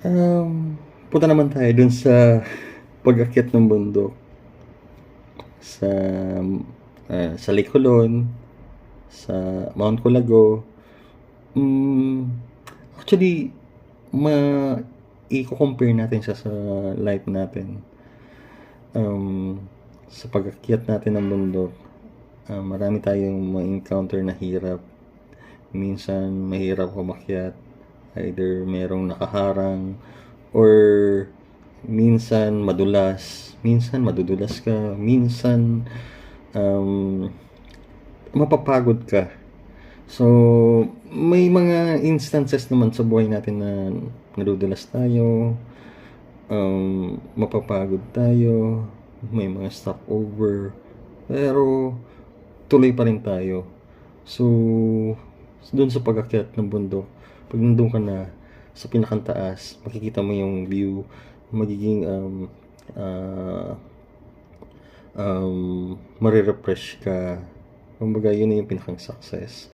Um, punta naman tayo dun sa pag-akyat ng bundok. Sa ah, sa Lake Hulon, sa Mount Colago. Hmm, actually, ma i-co-compare natin siya sa life natin. Um, sa pag-akyat natin ng bundok, ah, marami tayong ma-encounter na hirap. Minsan mahirap umakyat, either merong nakaharang or minsan madulas, minsan madudulas ka, minsan um, mapapagod ka. So, may mga instances naman sa buhay natin na nadudulas tayo, um, mapapagod tayo, may mga stopover, pero tuloy pa rin tayo. So, doon sa pag-akyat ng bundok, pag nandun ka na sa pinakantaas, makikita mo yung view, magiging um, ah, um, marirefresh ka. Kumbaga, yun na yung pinakang success.